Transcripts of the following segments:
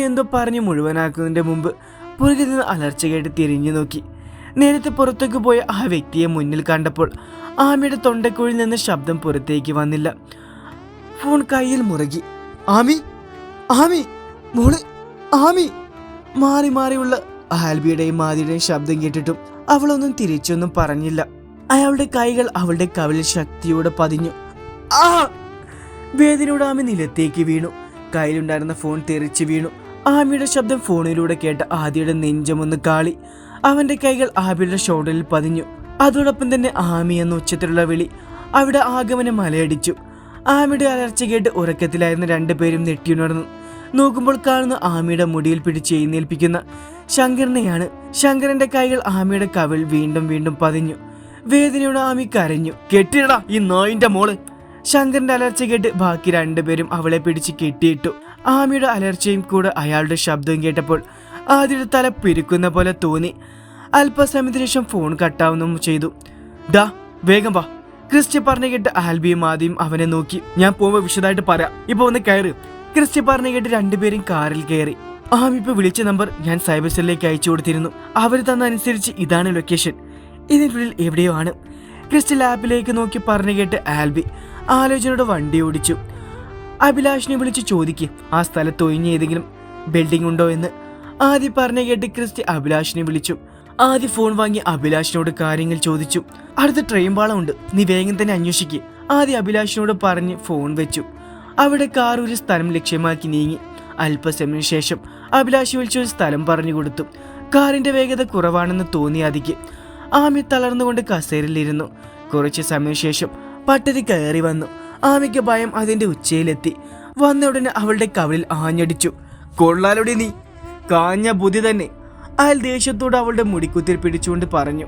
എന്തോ പറഞ്ഞ് മുഴുവനാക്കുന്നതിന്റെ മുമ്പ് പുറകിൽ നിന്ന് അലർച്ച കേട്ട് തിരിഞ്ഞു നോക്കി. നേരത്തെ പുറത്തേക്ക് പോയ ആ വ്യക്തിയെ മുന്നിൽ കണ്ടപ്പോൾ ആമിയുടെ തൊണ്ടക്കുഴിൽ നിന്ന് ശബ്ദം പുറത്തേക്ക് വന്നില്ല. ഫോൺ കയ്യിൽ മുറുകി. ആമി ആമി മോൾ ആമി. മാറി മാറിയുള്ള ആൽബിയുടെയും മാതിയുടെയും ശബ്ദം കേട്ടിട്ടും അവളൊന്നും തിരിച്ചൊന്നും പറഞ്ഞില്ല. അയാളുടെ കൈകൾ അവളുടെ കവിളിൽ ശക്തിയോടെ പതിഞ്ഞു. ആ! വേദനയോട് ആമി നിലത്തേക്ക് വീണു. കയ്യിലുണ്ടായിരുന്ന ഫോൺ തെറിച്ച് വീണു. ആമിയുടെ ശബ്ദം ഫോണിലൂടെ കേട്ട ആദിയുടെ നെഞ്ചമൊന്ന് കാളി അവന്റെ കൈകൾ ആബിയുടെ ഷോൾഡറിൽ പതിഞ്ഞു. അതോടൊപ്പം തന്നെ ആമി എന്ന ഉച്ചത്തിലുള്ള വിളി അവിടെ ആഗമനം മലയടിച്ചു. ആമിയുടെ അലർച്ച കേട്ട് ഉറക്കത്തിലായിരുന്ന രണ്ടുപേരും നെട്ടിയുണർന്നു നോക്കുമ്പോൾ കാണുന്ന ആമിയുടെ മുടിയിൽ പിടിച്ച് എഴുന്നേൽപ്പിക്കുന്ന ശങ്കരനെയാണ്. ശങ്കരന്റെ കൈകൾ ആമിയുടെ കവിൾ വീണ്ടും വീണ്ടും പതിഞ്ഞു. വേദനയോട് ആമി കരഞ്ഞു. കെട്ടിടാ ഈ നോയിന്റെ മോൾ. ശങ്കരന്റെ അലർച്ച കേട്ട് ബാക്കി രണ്ടുപേരും അവളെ പിടിച്ച് കെട്ടിയിട്ടു. ആമിയുടെ അലർച്ചയും കൂടെ അയാളുടെ ശബ്ദവും കേട്ടപ്പോൾ ആദ്യയുടെ തല പിരിക്കുന്ന പോലെ തോന്നി. അല്പസമയത്തിന് ശേഷം ഫോൺ കട്ടാവുന്നതും ചെയ്തു. ഡാ വേഗം വാ. ക്രിസ്റ്റി പറഞ്ഞു കേട്ട് ആൽബിയും ആദ്യം അവനെ നോക്കി. ഞാൻ പോകുമ്പോൾ വിശദമായിട്ട് പറയാം. ഇപ്പൊ ഒന്ന് കയറി. ക്രിസ്റ്റി പറഞ്ഞു കേട്ട് രണ്ടുപേരും കാറിൽ കയറി. ആമി ഇപ്പൊ വിളിച്ച നമ്പർ ഞാൻ സൈബർ സെല്ലിലേക്ക് അയച്ചു കൊടുത്തിരുന്നു. അവർ തന്ന അനുസരിച്ച് ഇതാണ് ലൊക്കേഷൻ ഇതിനുള്ളിൽ എവിടെയോ ആണ്. ക്രിസ്റ്റി ലാപ്പിലേക്ക് നോക്കി പറഞ്ഞു കേട്ട് ആൽബി ആലോചനയുടെ വണ്ടി ഓടിച്ചു. അഭിലാഷിനെ വിളിച്ച് ചോദിക്കും ആ സ്ഥലത്ത് ഒഴിഞ്ഞ ഏതെങ്കിലും ബിൽഡിംഗ് ഉണ്ടോ എന്ന്. ആദ്യം പറഞ്ഞ കേട്ട് ക്രിസ്റ്റി അഭിലാഷിനെ വിളിച്ചു. ആദ്യ ഫോൺ വാങ്ങി അഭിലാഷിനോട് കാര്യങ്ങൾ ചോദിച്ചു. അടുത്ത ട്രെയിൻ പാളമുണ്ട് നീ വേഗം തന്നെ അന്വേഷിക്കുക ആദ്യം അഭിലാഷിനോട് പറഞ്ഞ് ഫോൺ വെച്ചു. അവിടെ കാർ ഒരു സ്ഥലം ലക്ഷ്യമാക്കി നീങ്ങി. അല്പസമയം ശേഷം അഭിലാഷ് വിളിച്ചൊരു സ്ഥലം പറഞ്ഞു കൊടുത്തു. കാറിന്റെ വേഗത കുറവാണെന്ന് തോന്നി അതിക്ക് ആമി തളർന്നുകൊണ്ട് കസേരയിലിരുന്നു കുറച്ച് സമയം ശേഷം പട്ടതി കയറി വന്നു. ആമിക്ക് ഭയം അതിന്റെ ഉച്ചയിലെത്തി. വന്ന ഉടനെ അവളുടെ കവിളിൽ ആഞ്ഞടിച്ചു. കൊള്ളാലോടി നീ. കാഞ്ഞ ബുദ്ധി തന്നെ. അയാൾ ദേഷ്യത്തോട് അവളുടെ മുടിക്കുത്തിൽ പിടിച്ചുകൊണ്ട് പറഞ്ഞു.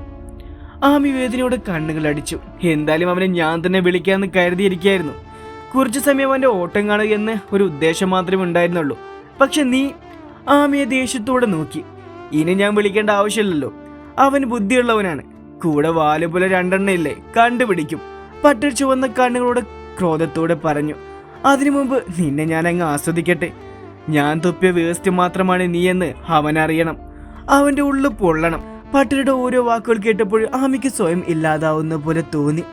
ആമി വേദനയോടെ കണ്ണുകൾ അടിച്ചു. എന്തായാലും അവനെ ഞാൻ തന്നെ വിളിക്കാമെന്ന് കരുതിയിരിക്കായിരുന്നു. കുറച്ചു സമയം അവന്റെ ഓട്ടം കാണുക എന്ന് ഒരു ഉദ്ദേശം മാത്രമേ ഉണ്ടായിരുന്നുള്ളൂ. പക്ഷെ നീ ആമിയെ ദേഷ്യത്തോടെ നോക്കി. ഇനി ഞാൻ വിളിക്കേണ്ട ആവശ്യമില്ലല്ലോ. അവൻ ബുദ്ധിയുള്ളവനാണ്. കൂടെ വാലുപോലെ രണ്ടെണ്ണയില്ലേ കണ്ടുപിടിക്കും. പട്ടിച്ചു ചുവന്ന കണ്ണുകളോട് ക്രോധത്തോടെ പറഞ്ഞു അതിനു മുമ്പ് നിന്നെ ഞാൻ അങ്ങ് ആസ്വദിക്കട്ടെ. ഞാൻ തുപ്പിയ വേസ്റ്റ് മാത്രമാണ് നീയെന്ന് അവൻ അറിയണം. അവന്റെ ഉള്ളു പൊള്ളണം. പട്ടിയുടെ ഓരോ വാക്കുകൾ കേട്ടപ്പോൾ ആമിക്ക് സ്വയം ഇല്ലാതാവുന്ന പോലെ തോന്നി.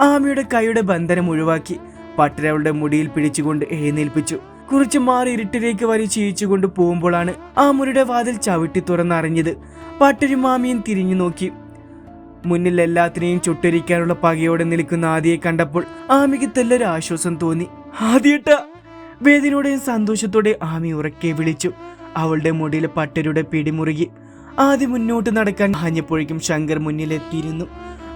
ആമിയുടെ കൈയുടെ ബന്ധനം ഒഴിവാക്കി പട്ടിര അവളുടെ മുടിയിൽ പിടിച്ചുകൊണ്ട് എഴുന്നേൽപ്പിച്ചു. കുറച്ച് മാറി ഇരുട്ടിലേക്ക് വരി ചീയിച്ചുകൊണ്ട് പോകുമ്പോഴാണ് ആ മുറിയുടെ വാതിൽ ചവിട്ടി തുറന്നറിഞ്ഞത്. പട്ടരും മാമിയും തിരിഞ്ഞു നോക്കി. മുന്നിൽ എല്ലാത്തിനെയും ചുട്ടരിക്കാനുള്ള പകയോടെ നിൽക്കുന്ന ആദിയെ കണ്ടപ്പോൾ ആമിക്ക് തെല്ലൊരു ആശ്വാസം തോന്നി. ആദ്യട്ട വേദനയോടെയും സന്തോഷത്തോടെ ആമി ഉറക്കെ വിളിച്ചു. അവളുടെ മുടിയിൽ പട്ടരുടെ പിടിമുറുകി ആദ്യം മുന്നോട്ട് നടക്കാൻ ആഞ്ഞപ്പോഴേക്കും ശങ്കർ മുന്നിലെത്തിയിരുന്നു.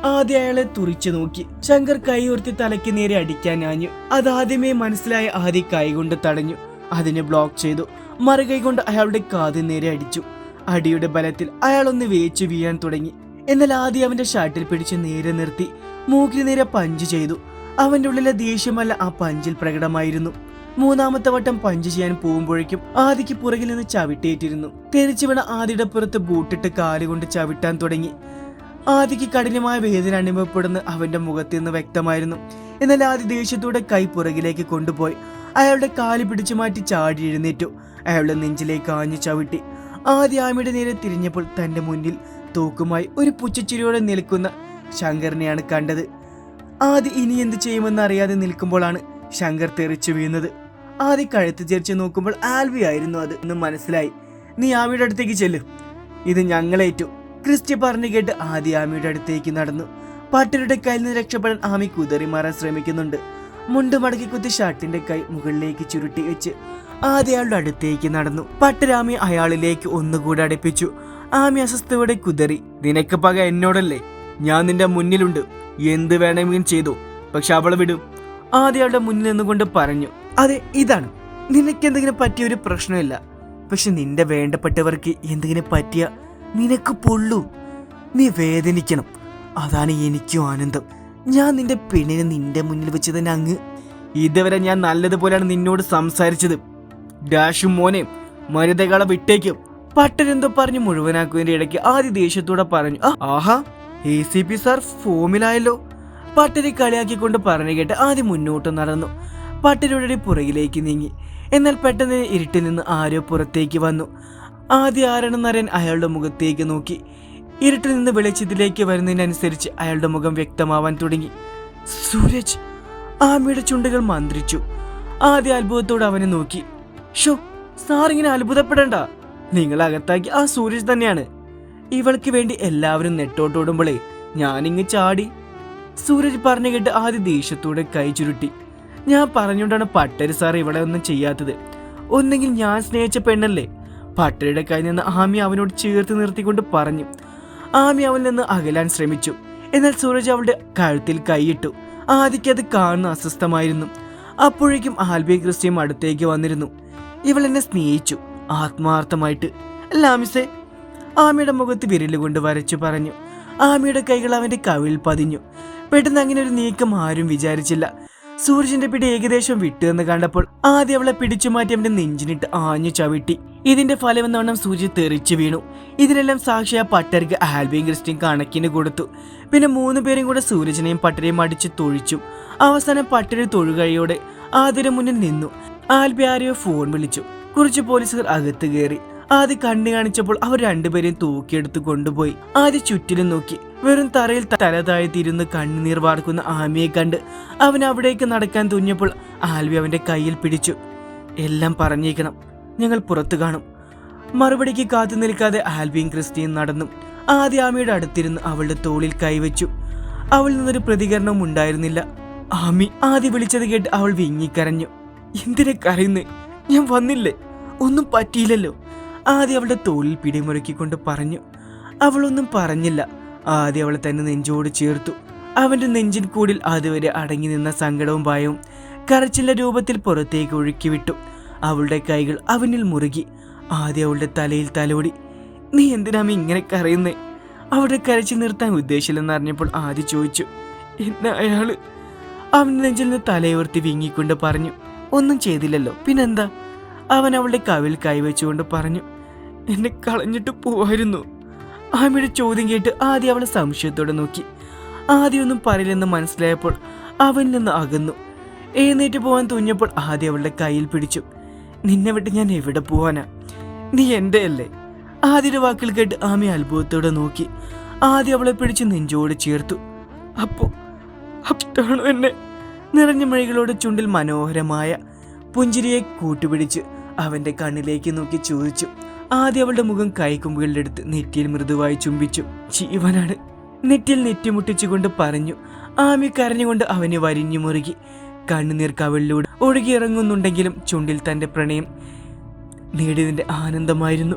ആദ്യ അയാളെ തുറിച്ചു നോക്കി. ശങ്കർ കൈ ഉയർത്തി തലയ്ക്ക് നേരെ അടിക്കാൻ ആഞ്ഞു. അതാദ്യമേ മനസ്സിലായ ആദ്യ കൈ കൊണ്ട് തടഞ്ഞു. അതിനെ ബ്ലോക്ക് ചെയ്തു. മറുകൈ കൊണ്ട് അയാളുടെ കാത് നേരെ അടിച്ചു. അടിയുടെ ബലത്തിൽ അയാളൊന്ന് വേച്ചു വീഴാൻ തുടങ്ങി. എന്നാൽ ആദ്യം അവന്റെ ഷർട്ടിൽ പിടിച്ച് നേരെ നിർത്തി മൂക്കിന് നേരെ പഞ്ച് ചെയ്തു. അവന്റെ ഉള്ളിലെ ദേഷ്യമല്ല ആ പഞ്ചിൽ പ്രകടമായിരുന്നു. മൂന്നാമത്തെ വട്ടം പഞ്ച് ചെയ്യാൻ പോകുമ്പോഴേക്കും ആദിക്ക് പുറകിൽ നിന്ന് ചവിട്ടേറ്റിരുന്നു. തെറിച്ചു വീണ ആദിയുടെ പുറത്ത് ബൂട്ടിട്ട് കാലുകൊണ്ട് ചവിട്ടാൻ തുടങ്ങി. ആദിക്ക് കഠിനമായ വേദന അനുഭവപ്പെടുന്ന അവന്റെ മുഖത്ത് നിന്ന് വ്യക്തമായിരുന്നു. എന്നാൽ ആദ്യ ദേഷ്യത്തോടെ കൈ പുറകിലേക്ക് കൊണ്ടുപോയി. അയാളുടെ കാൽ പിടിച്ചു മാറ്റി ചാടി എഴുന്നേറ്റു. അയാളുടെ നെഞ്ചിലേക്ക് ആഞ്ഞു ചവിട്ടി. ആദ്യ ആമയുടെ നേരെ തിരിഞ്ഞപ്പോൾ തന്റെ മുന്നിൽ തൂക്കുമായി ഒരു പുച്ചച്ചിരിയോടെ നിൽക്കുന്ന ശങ്കറിനെയാണ് കണ്ടത്. ആദി ഇനി എന്ത് ചെയ്യുമെന്ന് അറിയാതെ നിൽക്കുമ്പോഴാണ് ശങ്കർ തെറിച്ചു വീഴുന്നത്. ആദി കഴുത്ത് ചേർച്ച് നോക്കുമ്പോൾ ആൽവി ആയിരുന്നു അത് എന്ന് മനസ്സിലായി. നീ ആമിയുടെ അടുത്തേക്ക് ചെല്ലു. ഇത് ഞങ്ങളേറ്റു ക്രിസ്റ്റി പറഞ്ഞു കേട്ട് ആദി ആമിയുടെ അടുത്തേക്ക് നടന്നു. പട്ടരുടെ കയ്യിൽ നിന്ന് രക്ഷപ്പെടാൻ ആമി കുതറി മാറാൻ ശ്രമിക്കുന്നുണ്ട്. മുണ്ട് മടക്കി കുത്തി ഷർട്ടിന്റെ കൈ മുകളിലേക്ക് ചുരുട്ടി വെച്ച് ആദ്യ അയാളുടെ അടുത്തേക്ക് നടന്നു. പട്ടരാമി അയാളിലേക്ക് ഒന്നുകൂടെ അടുപ്പിച്ചു. ആമി അസ്വസ്ഥയോടെ കുതറി. നിനക്ക് പക എന്നോടല്ലേ? ഞാൻ നിന്റെ മുന്നിലുണ്ട്. എന്ത് വേണമെങ്കിലും ചെയ്തു. പക്ഷെ അവളെ വിടും. ആദ്യ അവളുടെ മുന്നിൽ നിന്നുകൊണ്ട് പറഞ്ഞു. അതെ ഇതാണ്. നിനക്ക് എന്തെങ്കിലും പറ്റിയ ഒരു പ്രശ്നമില്ല. പക്ഷെ നിന്റെ വേണ്ടപ്പെട്ടവർക്ക് എന്തെങ്കിലും പറ്റിയ നിനക്ക് പൊള്ളൂ. നീ വേദനിക്കണം. അതാണ് എനിക്കും ആനന്ദം. ഞാൻ നിന്റെ പെണ്ണിനെ നിന്റെ മുന്നിൽ വെച്ച് തന്നെ അങ്ങ് ഇതുവരെ ഞാൻ നല്ലതുപോലെയാണ് നിന്നോട് സംസാരിച്ചത്. ഡാഷും മോനെ മരുതകളെ വിട്ടേക്കും. പട്ടരെന്തോ പറഞ്ഞു മുഴുവനാക്കുന്നതിന്റെ ഇടയ്ക്ക് ആദ്യ ദേഷ്യത്തോടെ പറഞ്ഞു ആഹാ എ സി പി സാർ ഫോമിലായല്ലോ. പട്ടരി കളിയാക്കിക്കൊണ്ട് പറഞ്ഞു കേട്ട് ആദ്യം മുന്നോട്ട് നടന്നു. പട്ടരുടെ പുറകിലേക്ക് നീങ്ങി. എന്നാൽ പെട്ടെന്ന് ഇരുട്ടിൽ നിന്ന് ആരോ പുറത്തേക്ക് വന്നു. ആദ്യ ആരാണെന്നറിയാൻ അയാളുടെ മുഖത്തേക്ക് നോക്കി. ഇരുട്ടിൽ നിന്ന് വെളിച്ചത്തിലേക്ക് വരുന്നതിനനുസരിച്ച് അയാളുടെ മുഖം വ്യക്തമാവാൻ തുടങ്ങി. സൂരജ് ആമിയുടെ ചുണ്ടുകൾ മന്ത്രിച്ചു. ആദ്യ അത്ഭുതത്തോടെ അവനെ നോക്കി. ഷോ സാർ ഇങ്ങനെ അത്ഭുതപ്പെടണ്ട. നിങ്ങൾ അകത്താക്കി ആ സൂരജ് തന്നെയാണ്. ഇവൾക്ക് വേണ്ടി എല്ലാവരും നെട്ടോട്ടോടുമ്പോളേ ഞാനിങ്ങ് ചാടി. സൂരജ് പറഞ്ഞു കേട്ട് ആദ്യ ദേഷ്യത്തോടെ കൈ ചുരുട്ടി. ഞാൻ പറഞ്ഞുകൊണ്ടാണ് പട്ടര് സാർ ഇവിടെ ഒന്നും ചെയ്യാത്തത്. ഒന്നെങ്കിൽ ഞാൻ സ്നേഹിച്ച പെണ്ണല്ലേ? പട്ടരുടെ കൈ നിന്ന് ആമി അവനോട് ചേർത്ത് നിർത്തിക്കൊണ്ട് പറഞ്ഞു. ആമി അവനിൽ നിന്ന് അകലാൻ ശ്രമിച്ചു. എന്നാൽ സൂരജ് അവളുടെ കഴുത്തിൽ കൈയിട്ടു. ആദിക്ക് അത് കാണുന്ന അസ്വസ്ഥമായിരുന്നു. അപ്പോഴേക്കും ആൽബി ക്രിസ്റ്റിയും അടുത്തേക്ക് വന്നിരുന്നു. ഇവൾ എന്നെ സ്നേഹിച്ചു. ആത്മാർത്ഥമായിട്ട്. ലാമിസെ ആമയുടെ മുഖത്ത് വിരലുകൊണ്ട് വരച്ചു പറഞ്ഞു. ആമയുടെ കൈകൾ അവന്റെ കവിളിൽ പതിഞ്ഞു. പെട്ടെന്ന് അങ്ങനെ ഒരു നീക്കം ആരും വിചാരിച്ചില്ല. സൂരജിന്റെ പിടി ഏകദേശം വിട്ടു എന്ന് കണ്ടപ്പോൾ ആദ്യം അവളെ പിടിച്ചു മാറ്റി അവന്റെ നെഞ്ചിനിട്ട് ആഞ്ഞു ചവിട്ടി. ഇതിന്റെ ഫലം എന്നോണം സൂര്യ തെറിച്ചു വീണു. ഇതിനെല്ലാം സാക്ഷിയ പട്ടർക്ക് ആൽബിയും ക്രിസ്റ്റിയും കണക്കിന് കൊടുത്തു. പിന്നെ മൂന്ന് പേരും കൂടെ സൂരജിനെയും പട്ടരെയും അടിച്ച് തൊഴിച്ചു. അവസാനം പട്ടര് തൊഴുകഴിയോടെ ആതിര മുന്നിൽ നിന്നു. ആൽബി ആരെയോ ഫോൺ വിളിച്ചു. കുറച്ച് പോലീസുകാർ അകത്ത് കയറി. ആദ്യ കണ്ണു കാണിച്ചപ്പോൾ അവർ രണ്ടുപേരെയും തൂക്കിയെടുത്ത് കൊണ്ടുപോയി. ആദ്യ ചുറ്റിലും നോക്കി. വെറും തറയിൽ തല താഴ്ത്തിയിരുന്ന് കണ്ണുനീർ വാർക്കുന്ന ആമിയെ കണ്ട് അവൻ അവിടേക്ക് നടക്കാൻ തുന്നിയപ്പോൾ ആൽവി അവന്റെ കയ്യിൽ പിടിച്ചു. എല്ലാം പറഞ്ഞേക്കണം. ഞങ്ങൾ പുറത്തു കാണും. മറുപടിക്ക് കാത്തു നിൽക്കാതെ ആൽവിയും ക്രിസ്റ്റിയും നടന്നു. ആദ്യ ആമിയുടെ അടുത്തിരുന്ന് അവളുടെ തോളിൽ കൈവച്ചു. അവളിൽ നിന്നൊരു പ്രതികരണവും ഉണ്ടായിരുന്നില്ല. ആമി ആദ്യ വിളിച്ചത് കേട്ട് അവൾ വിങ്ങിക്കരഞ്ഞു. എന്തിനെ കരയുന്നേ? ഞാൻ വന്നില്ലേ? ഒന്നും പറ്റിയില്ലല്ലോ. ആദ്യം അവളുടെ തോളിൽ പിടിമുറുക്കിക്കൊണ്ട് പറഞ്ഞു അവളൊന്നും പറഞ്ഞില്ല. ആദ്യം അവളെ തന്നെ നെഞ്ചോട് ചേർത്തു. അവന്റെ നെഞ്ചിൻ കൂടിൽ അതുവരെ അടങ്ങി നിന്ന സങ്കടവും ഭയവും കരച്ചിലെ രൂപത്തിൽ പുറത്തേക്ക് ഒഴുക്കി വിട്ടു അവളുടെ കൈകൾ അവനിൽ മുറുകി. ആദ്യം അവളുടെ തലയിൽ തലോടി. നീ എന്തിനാമി ഇങ്ങനെ കരയുന്നേ? അവളുടെ കരച്ചിൽ നിർത്താൻ ഉദ്ദേശിച്ചില്ലെന്ന് അറിഞ്ഞപ്പോൾ ആദ്യം ചോദിച്ചു എന്നാ അയാൾ? അവന്റെ നെഞ്ചിൽ നിന്ന് തലയുയർത്തി വിങ്ങിക്കൊണ്ട് പറഞ്ഞു ഒന്നും ചെയ്തില്ലല്ലോ. പിന്നെന്താ? അവൻ അവളുടെ കവിൽ കൈവച്ചുകൊണ്ട് പറഞ്ഞു എന്നെ കളഞ്ഞിട്ട് പോവായിരുന്നു. ആമിയുടെ ചോദ്യം കേട്ട് ആദ്യം അവളെ സംശയത്തോടെ നോക്കി. ആദ്യമൊന്നും പറയില്ലെന്ന് മനസ്സിലായപ്പോൾ അവനിൽ നിന്ന് അകന്നു. എഴുന്നേറ്റ് പോവാൻ തുഞ്ഞപ്പോൾ ആദ്യം അവളുടെ കയ്യിൽ പിടിച്ചു. നിന്നെ വിട്ട് ഞാൻ എവിടെ പോവാനാ? നീ എന്റെ അല്ലേ ആദ്യയുടെ വാക്കുകൾ കേട്ട് ആമി അത്ഭുതത്തോടെ നോക്കി. ആദ്യം അവളെ പിടിച്ച് നെഞ്ചോട് ചേർത്തു. അപ്പോ അപ്പോഴാണോ എന്നെ? നിറഞ്ഞ മഴകളോട് ചുണ്ടിൽ മനോഹരമായ പുഞ്ചിരിയെ കൂട്ടുപിടിച്ച് അവന്റെ കണ്ണിലേക്ക് നോക്കി ചോദിച്ചു. ആദ്യം അവളുടെ മുഖം കൈക്കുമ്പുകളിലെടുത്ത് നെറ്റിയിൽ മൃദുവായി ചുംബിച്ചു. ജീവനാണ്. നെറ്റിയിൽ നെറ്റിമുട്ടിച്ചുകൊണ്ട് പറഞ്ഞു. ആമി കരഞ്ഞുകൊണ്ട് അവനെ വരിഞ്ഞു മുറുകി. കണ്ണുനീർ കവിളിലൂടെ ഒഴുകിയിറങ്ങുന്നുണ്ടെങ്കിലും ചുണ്ടിൽ തന്റെ പ്രണയം നേടിയതിന്റെ ആനന്ദമായിരുന്നു.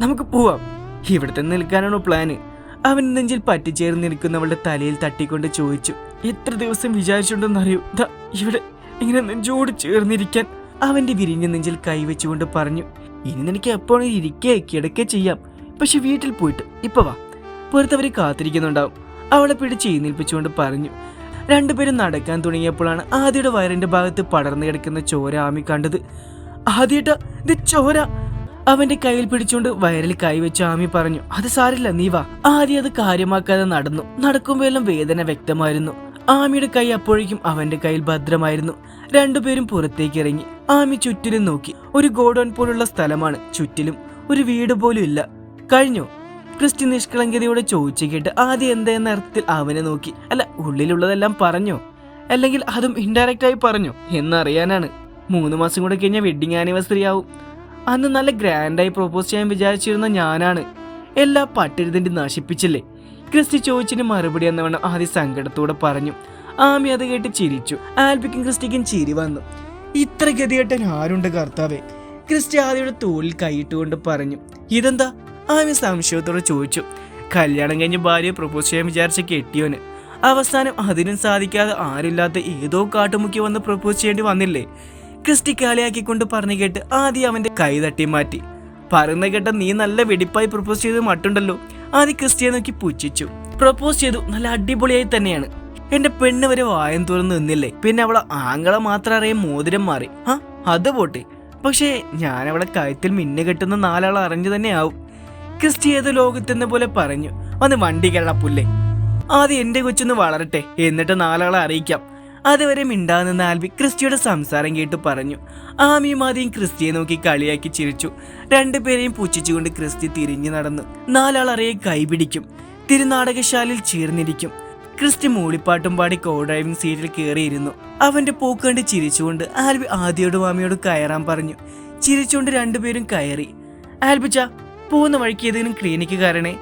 നമുക്ക് പോവാം. ഇവിടുത്തെ നിൽക്കാനാണോ പ്ലാന് അവൻ നെഞ്ചിൽ പറ്റിച്ചേർന്ന് നിൽക്കുന്നവളുടെ തലയിൽ തട്ടിക്കൊണ്ട് ചോദിച്ചു. എത്ര ദിവസം വിചാരിച്ചുണ്ടെന്നറിയൂ ദാ ഇവിടെ ഇങ്ങനെ നെഞ്ചോട് ചേർന്നിരിക്കാൻ അവന്റെ വിരിഞ്ഞ നെഞ്ചിൽ കൈവച്ചുകൊണ്ട് പറഞ്ഞു ഇനി നിനക്ക് എപ്പോഴും ഇരിക്കേ കിടക്കേ ചെയ്യാം. പക്ഷെ വീട്ടിൽ പോയിട്ട് ഇപ്പൊ വാ. പുറത്തവര് കാത്തിരിക്കുന്നുണ്ടാവും. അവളെ പിടിച്ച് എഴുന്നേൽപ്പിച്ചുകൊണ്ട് പറഞ്ഞു രണ്ടുപേരും നടക്കാൻ തുടങ്ങിയപ്പോഴാണ് ആദ്യയുടെ വയറിന്റെ ഭാഗത്ത് പടർന്നു കിടക്കുന്ന ചോര ആമി കണ്ടത്. ആദ്യട്ട ഇത് ചോര. അവന്റെ കയ്യിൽ പിടിച്ചുകൊണ്ട് വയറിൽ കൈവച്ച ആമി പറഞ്ഞു അത് സാരില്ല നീ വാ. ആദ്യം അത് കാര്യമാക്കാതെ നടന്നു. നടക്കുമ്പോഴെല്ലാം വേദന വ്യക്തമായിരുന്നു. ആമിയുടെ കൈ അപ്പോഴേക്കും അവന്റെ കയ്യിൽ ഭദ്രമായിരുന്നു. രണ്ടുപേരും പുറത്തേക്ക് ഇറങ്ങി ആമി ചുറ്റിലും നോക്കി. ഒരു ഗോഡൌൺ പോലുള്ള സ്ഥലമാണ് ചുറ്റിലും. ഒരു വീട് പോലും ഇല്ല. കഴിഞ്ഞു? ക്രിസ്റ്റി നിഷ്കളങ്കതയോടെ ചോദിച്ചു കേട്ട് ആദ്യം എന്താ എന്ന അർത്ഥത്തിൽ അവനെ നോക്കി. അല്ല ഉള്ളിലുള്ളതെല്ലാം പറഞ്ഞോ? അല്ലെങ്കിൽ അതും ഇൻഡയറക്റ്റ് ആയി പറഞ്ഞു? എന്നറിയാനാണ്. മൂന്ന് മാസം കൂടെ കഴിഞ്ഞാൽ വെഡിങ് ആനിവേഴ്സറി ആവും. അന്ന് നല്ല ഗ്രാൻഡായി പ്രൊപ്പോസ് ചെയ്യാൻ വിചാരിച്ചിരുന്ന ഞാനാണ്. എല്ലാ പട്ടിരുതിന്റെ നശിപ്പിച്ചില്ലേ? ക്രിസ്റ്റി ചോദിച്ചിന് മറുപടി എന്നവണ്ണം ആദ്യ സങ്കടത്തോടെ പറഞ്ഞു. ആമി അത് കേട്ട് ചിരിച്ചു. ആൽബിക്കും ക്രിസ്റ്റിക്കും ചിരി വന്നു. ഇത്ര ഗതികെട്ടൻ ആരുണ്ട് കർത്താവേ. ക്രിസ്റ്റി ആദ്യയുടെ തോളിൽ കൈയിട്ടുകൊണ്ട് പറഞ്ഞു. ഇതെന്താ? ആമി സംശയത്തോടെ ചോദിച്ചു. കല്യാണം കഴിഞ്ഞ് ഭാര്യയെ പ്രപ്പോസ് ചെയ്യാൻ വിചാരിച്ച കെട്ടിയോന്. അവസാനം അതിനും സാധിക്കാതെ ആരില്ലാത്ത ഏതോ കാട്ടുമുക്കി വന്ന് പ്രപ്പോസ് ചെയ്യേണ്ടി വന്നില്ലേ? ക്രിസ്റ്റി കാളിയാക്കിക്കൊണ്ട് പറഞ്ഞു കേട്ട് ആദ്യം അവന്റെ കൈ തട്ടി മാറ്റി. പറയുന്ന കേട്ട നീ നല്ല വെടിപ്പായി പ്രപ്പോസ് ചെയ്ത് മട്ടുണ്ടല്ലോ. ആദ്യം ക്രിസ്റ്റിയെ നോക്കി പുച്ഛിച്ചു. പ്രപ്പോസ് ചെയ്തു. നല്ല അടിപൊളിയായി തന്നെയാണ്. എന്റെ പെണ്ണ് വരെ വായം തുറന്ന് നിന്നില്ലേ? പിന്നെ അവളെ ആങ്ങളെ മാത്രം അറിയാൻ മോതിരം മാറി. ആ അത് പോട്ടെ. പക്ഷേ ഞാൻ അവളെ കയത്തിൽ മിന്നു കെട്ടുന്ന നാലാൾ അറിഞ്ഞു തന്നെയാവും. ക്രിസ്റ്റി ഏത് ലോകത്തെന്ന പോലെ പറഞ്ഞു. വന്ന് വണ്ടി പുല്ലേ ആദ്യം എന്റെ കൊച്ചൊന്ന് വളരട്ടെ. എന്നിട്ട് നാലാളെ അറിയിക്കാം. അതുവരെ മിണ്ടാതെന്ന ആൽബി ക്രിസ്റ്റിയുടെ സംസാരം കേട്ട് പറഞ്ഞു. ആമിയും ആദ്യം ക്രിസ്റ്റിയെ നോക്കി കളിയാക്കി ചിരിച്ചു. രണ്ടുപേരെയും പുച്ഛിച്ചുകൊണ്ട് ക്രിസ്റ്റി തിരിഞ്ഞു നടന്നു. നാലാൾ കൈപിടിക്കും. തിരുനാടകശാലയിൽ ചേർന്നിരിക്കും. ക്രിസ്റ്റി മൂളിപ്പാട്ടും പാടി കോ ഡ്രൈവിംഗ് സീറ്റിൽ കയറിയിരുന്നു. അവന്റെ പോക്ക് കണ്ട് ചിരിച്ചുകൊണ്ട് ആൽബി ആദ്യയോടും ആമിയോടും കയറാൻ പറഞ്ഞു. ചിരിച്ചുകൊണ്ട് രണ്ടുപേരും കയറി. ആൽബിച്ച പോകുന്ന വഴിക്ക് ഏതെങ്കിലും ക്ലിനിക്ക് കയറണേ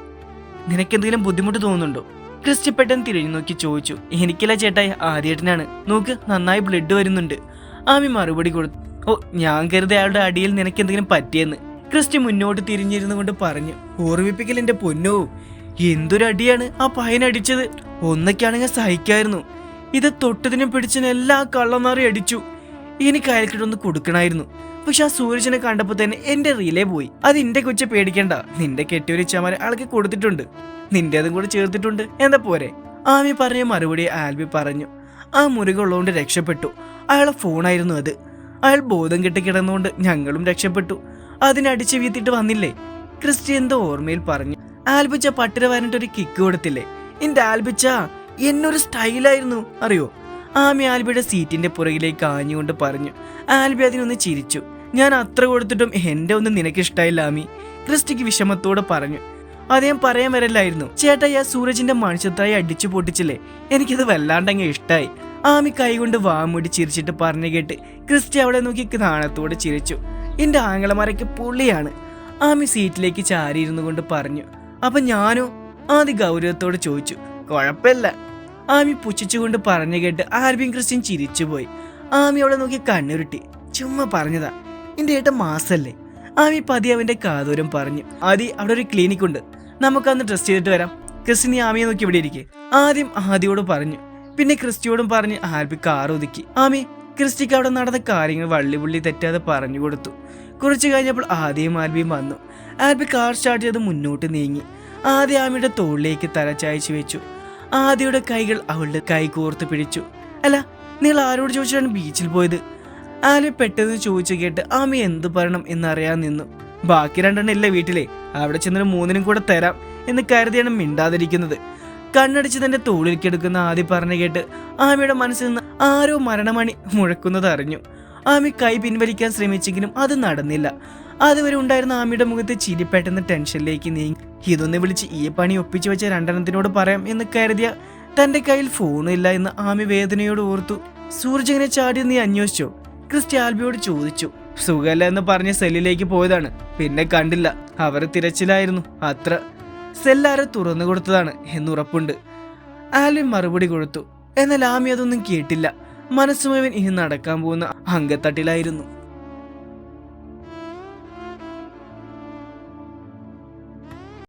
നിനക്കെന്തെങ്കിലും ബുദ്ധിമുട്ട് തോന്നുന്നുണ്ടോ? ക്രിസ്റ്റി പെട്ടെന്ന് തിരിഞ്ഞു നോക്കി ചോദിച്ചു എനിക്കല്ല ചേട്ടായി ആദ്യേട്ടനാണ്. നോക്ക് നന്നായി ബ്ലഡ് വരുന്നുണ്ട്. ആമി മറുപടി കൊടുത്തു ഓ ഞാൻ കരുതി അയാളുടെ അടിയിൽ നിനക്ക് എന്തെങ്കിലും പറ്റിയെന്ന്. ക്രിസ്റ്റി മുന്നോട്ട് തിരിഞ്ഞിരുന്നു കൊണ്ട് പറഞ്ഞു ഓർമ്മിപ്പിക്കൽ എന്റെ പൊന്നോ എന്തൊരു അടിയാണ് ആ പയനടിച്ചത് ഒന്നൊക്കെയാണെങ്കിൽ സഹിക്കായിരുന്നു. ഇത് തൊട്ടതിനും പിടിച്ചതിനും എല്ലാ കള്ളമാറി അടിച്ചു. എനിക്ക് അയൽക്കിട്ടൊന്ന് കൊടുക്കണമായിരുന്നു പക്ഷെ ആ സൂരജിനെ കണ്ടപ്പോ തന്നെ എന്റെ റീലേ പോയി. അത് എന്റെ കൊച്ചു പേടിക്കണ്ട. നിന്റെ കെട്ടിയൊരു ചമര ആൾക്ക് കൊടുത്തിട്ടുണ്ട്. നിന്റെ അതും കൂടെ ചേർത്തിട്ടുണ്ട്. എന്താ പോരെ? ആമി പറഞ്ഞ മറുപടി ആൽബി പറഞ്ഞു. ആ മുറികളുള്ളതുകൊണ്ട് രക്ഷപ്പെട്ടു. അയാളെ ഫോണായിരുന്നു അത്. അയാൾ ബോധം കെട്ടി കിടന്നുകൊണ്ട് ഞങ്ങളും രക്ഷപ്പെട്ടു. അതിനടിച്ച് വീത്തിട്ട് വന്നില്ലേ? ക്രിസ്റ്റി എന്തോ ഓർമ്മയിൽ പറഞ്ഞു. ആൽബിച്ച പട്ടിര വരണ്ട ഒരു കിക്ക് കൊടുത്തില്ലേ? എന്റെ ആൽബിച്ച എന്നൊരു സ്റ്റൈലായിരുന്നു അറിയോ? ആമി ആൽബിയുടെ സീറ്റിന്റെ പുറകിലേക്ക് ആഞ്ഞുകൊണ്ട് പറഞ്ഞു ആൽബി അതിനൊന്ന് ചിരിച്ചു. ഞാൻ അത്ര കൊടുത്തിട്ടും എന്റെ ഒന്നും നിനക്കിഷ്ടായില്ല ആമി. ക്രിസ്റ്റിക്ക് വിഷമത്തോടെ പറഞ്ഞു അദ്ദേഹം പറയാൻ വരല്ലായിരുന്നു. ചേട്ടായി ആ സൂരജിന്റെ മനുഷ്യത്തായി അടിച്ചു പൊട്ടിച്ചില്ലേ? എനിക്കത് വല്ലാണ്ടങ്ങ് ഇഷ്ടായി. ആമി കൈകൊണ്ട് വാമൂടി ചിരിച്ചിട്ട് പറഞ്ഞു കേട്ട് ക്രിസ്റ്റി അവളെ നോക്കി നാണത്തോടെ ചിരിച്ചു. എന്റെ ആങ്ങളമാരൊക്കെ പുള്ളിയാണ് ആമി സീറ്റിലേക്ക് ചാരിയിരുന്നു കൊണ്ട് പറഞ്ഞു അപ്പൊ ഞാനോ? ആദ്യ ഗൗരവത്തോടെ ചോദിച്ചു കുഴപ്പമില്ല. ആമി പുച്ഛിച്ചുകൊണ്ട് പറഞ്ഞു കേട്ട് ആൽബിൻ ക്രിസ്ത്യൻ ചിരിച്ചുപോയി. ആമി അവളെ നോക്കി കണ്ണുരുട്ടി. ചുമ്മാ പറഞ്ഞതാ എന്റെ ഏട്ട മാസല്ലേ? ആമി പതി അവന്റെ കാതൂരം പറഞ്ഞു. ആദി അവിടെ ഒരു ക്ലിനിക് ഉണ്ട്. നമുക്കന്ന് ടെസ്റ്റ് ചെയ്തിട്ട് വരാം. ക്രിസ്റ്റിനി ആമിയെ നോക്കി ഇവിടെ ഇരിക്കെ. ആദ്യം ആദിയോട് പറഞ്ഞു. പിന്നെ ക്രിസ്റ്റിയോടും പറഞ്ഞ് ആൽബി കാർ ഒതുക്കി. ആമി ക്രിസ്റ്റിക്ക് അവിടെ നടന്ന കാര്യങ്ങൾ വള്ളിപുള്ളി തെറ്റാതെ പറഞ്ഞു കൊടുത്തു. കുറച്ചു കഴിഞ്ഞപ്പോൾ ആദ്യം ആൽബിയും വന്നു. ആൽബി കാർ സ്റ്റാർട്ട് ചെയ്ത് മുന്നോട്ട് നീങ്ങി. ആദ്യ ആമിയുടെ തോളിലേക്ക് തല വെച്ചു. ആദ്യയുടെ കൈകൾ അവളുടെ കൈ കോർത്ത് പിടിച്ചു. അല്ല നിങ്ങൾ ആരോട് ചോദിച്ചാണ് ബീച്ചിൽ പോയത്? ആൽബി പെട്ടെന്ന് ചോദിച്ചു കേട്ട് ആമി എന്ത് പറയണം എന്നറിയാൻ നിന്നു. ബാക്കി രണ്ടെണ്ണം ഇല്ല വീട്ടിലെ? അവിടെ ചെന്നിട്ട് മൂന്നിനും കൂടെ തരാം എന്ന് കരുതിയാണ് മിണ്ടാതിരിക്കുന്നത്. കണ്ണടിച്ച് തന്റെ തോളിൽ കിടക്കുന്ന ആദ്യ പറഞ്ഞു കേട്ട് ആമിയുടെ മനസ്സിൽ നിന്ന് ആരോ മരണമണി മുഴക്കുന്നത് അറിഞ്ഞു. ആമി കൈ പിൻവലിക്കാൻ ശ്രമിച്ചെങ്കിലും അത് നടന്നില്ല. അതുവരെ ഉണ്ടായിരുന്ന ആമിയുടെ മുഖത്ത് ചിരി പെട്ടെന്ന് ടെൻഷനിലേക്ക് നീങ്ങി. ഇതൊന്ന് വിളിച്ച് ഈ പണി ഒപ്പിച്ചു വെച്ച രണ്ടെണ്ണത്തിനോട് പറയാം എന്ന് കരുതിയ തന്റെ കയ്യിൽ ഫോണും ഇല്ല എന്ന് ആമി വേദനയോട് ഓർത്തു. സൂരജ് ചാടി നീ അന്വേഷിച്ചോ? ക്രിസ്റ്റി ആൽബിയോട് ചോദിച്ചു. സുഖല്ല എന്ന് പറഞ്ഞ് സെല്ലിലേക്ക് പോയതാണ്. പിന്നെ കണ്ടില്ല. അവർ തിരച്ചിലായിരുന്നു. അത്ര. സെല്ലാരെ തുറന്നു കൊടുത്തതാണ് എന്നുറപ്പുണ്ട് ആൽബി മറുപടി കൊടുത്തു. എന്നാൽ ആമി അതൊന്നും കേട്ടില്ല. മനസ്സുമുഴുവൻ ഇനി നടക്കാൻ പോകുന്ന അങ്കത്തട്ടിലായിരുന്നു